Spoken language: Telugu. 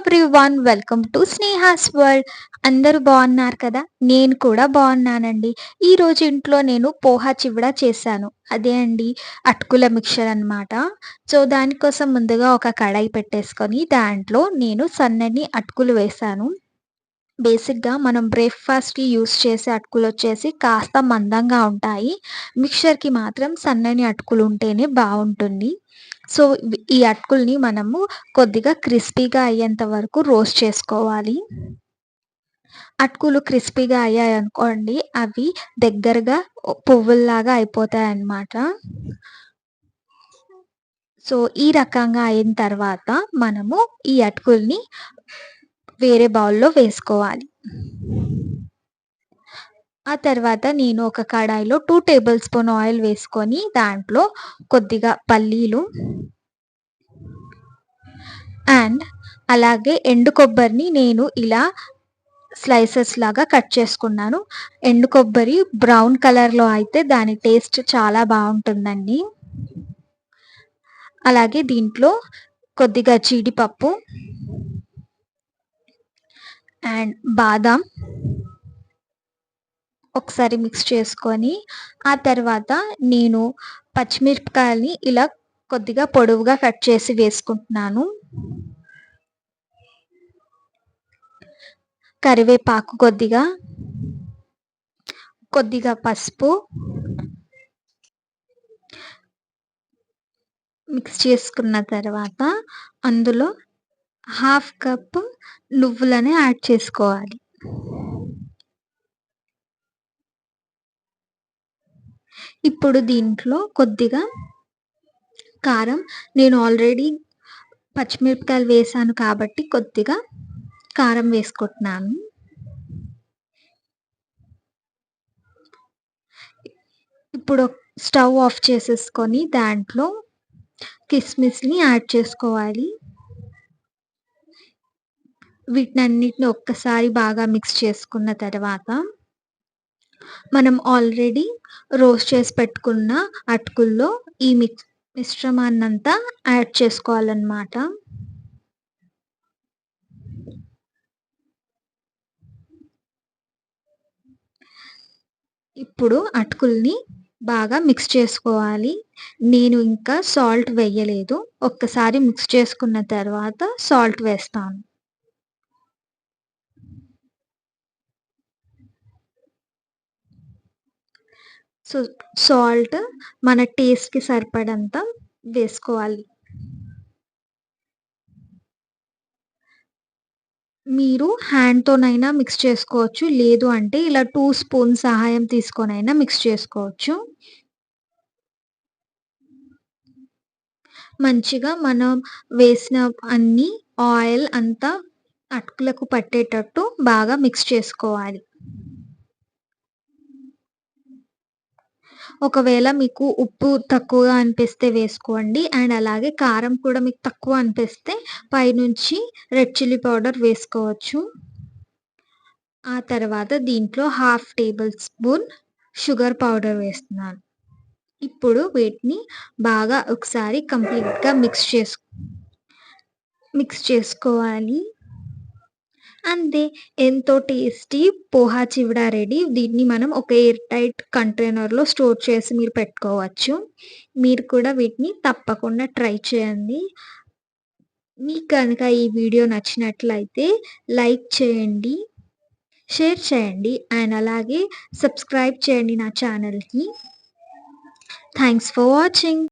Everyone welcome to Sneha's world అందరూ బాగున్నారు కదా? నేను కూడా బాగున్నానండి. ఈరోజు ఇంట్లో నేను పోహా చివడ చేశాను. అదే అండి అటుకుల మిక్చర్ అనమాట సో దానికోసం ముందుగా ఒక కడాయి పెట్టేసుకొని దాంట్లో నేను సన్నని అటుకులు వేశాను. బేసిక్గా మనం బ్రేక్ఫాస్ట్కి యూస్ చేసే అటుకులు వచ్చేసి కాస్త మందంగా ఉంటాయి. మిక్చర్కి మాత్రం సన్నని అటుకులు ఉంటేనే బాగుంటుంది. సో ఈ అటుకుల్ని మనము కొద్దిగా క్రిస్పీగా అయ్యేంత వరకు రోస్ట్ చేసుకోవాలి. అటుకులు క్రిస్పీగా అయ్యాయి అనుకోండి అవి దగ్గరగా పువ్వుల్లాగా అయిపోతాయి అన్నమాట సో ఈ రకంగా అయిన తర్వాత మనము ఈ అటుకుల్ని వేరే బౌల్లో వేసుకోవాలి. ఆ తర్వాత నేను ఒక కడాయిలో టూ టేబుల్ స్పూన్ ఆయిల్ వేసుకొని దాంట్లో కొద్దిగా పల్లీలు అండ్ అలాగే ఎండు కొబ్బరిని నేను ఇలా స్లైసెస్ లాగా కట్ చేసుకున్నాను. ఎండు కొబ్బరి బ్రౌన్ కలర్లో అయితే దాని టేస్ట్ చాలా బాగుంటుందండి. అలాగే దీంట్లో కొద్దిగా జీడిపప్పు అండ్ బాదాం ఒకసారి మిక్స్ చేసుకొని ఆ తర్వాత నేను పచ్చిమిరపకాయలని ఇలా కొద్దిగా పొడవుగా కట్ చేసి వేసుకుంటున్నాను. కరివేపాకు కొద్దిగా కొద్దిగా పసుపు మిక్స్ చేసుకున్న తర్వాత అందులో హాఫ్ కప్ నువ్వులని యాడ్ చేసుకోవాలి. ఇప్పుడు దీంట్లో కొద్దిగా కారం నేను ఆల్రెడీ పచ్చిమిరపకాయలు వేసాను కాబట్టి కొద్దిగా కారం వేసుకుంటున్నాను. ఇప్పుడు స్టవ్ ఆఫ్ చేసేసుకొని దాంట్లో కిస్మిస్ని యాడ్ చేసుకోవాలి. వీటినన్నిటిని ఒక్కసారి బాగా మిక్స్ చేసుకున్న తర్వాత మనం ఆల్రెడీ రోస్ట్ చేసి పెట్టుకున్న అటుకుల్లో ఈ మిక్స్ మిశ్రమాన్నంతా యాడ్ చేసుకోవాలన్నమాట. ఇప్పుడు అటుకుల్ని బాగా మిక్స్ చేసుకోవాలి. నేను ఇంకా సాల్ట్ వేయలేదు. ఒక్కసారి మిక్స్ చేసుకున్న తర్వాత సాల్ట్ వేస్తాను. సో సాల్ట్ మన టేస్ట్కి సరిపడంత వేసుకోవాలి. మీరు హ్యాండ్తోనైనా మిక్స్ చేసుకోవచ్చు. లేదు అంటే ఇలా టూ స్పూన్ సహాయం తీసుకొనైనా మిక్స్ చేసుకోవచ్చు. మంచిగా మనం వేసిన అన్ని ఆయిల్ అంతా అటుకులకు పట్టేటట్టు బాగా మిక్స్ చేసుకోవాలి. ఒకవేళ మీకు ఉప్పు తక్కువగా అనిపిస్తే వేసుకోండి. అండ్ అలాగే కారం కూడా మీకు తక్కువ అనిపిస్తే పైనుంచి రెడ్ చిల్లీ పౌడర్ వేసుకోవచ్చు. ఆ తర్వాత దీంట్లో half tablespoon sugar powder వేస్తున్నాను. ఇప్పుడు వీటిని బాగా ఒకసారి కంప్లీట్గా మిక్స్ చేసు మిక్స్ చేసుకోవాలి. అంతే. ఎంతో టేస్టీ పోహా చివడా రెడీ. దీన్ని మనం ఒక ఎయిర్ టైట్ కంటైనర్లో స్టోర్ చేసి మీరు పెట్టుకోవచ్చు. మీరు కూడా వీటిని తప్పకుండా ట్రై చేయండి. మీకు కనుక ఈ వీడియో నచ్చినట్లయితే లైక్ చేయండి షేర్ చేయండి అండ్ అలాగే సబ్స్క్రైబ్ చేయండి నా ఛానల్కి. Thanks for watching.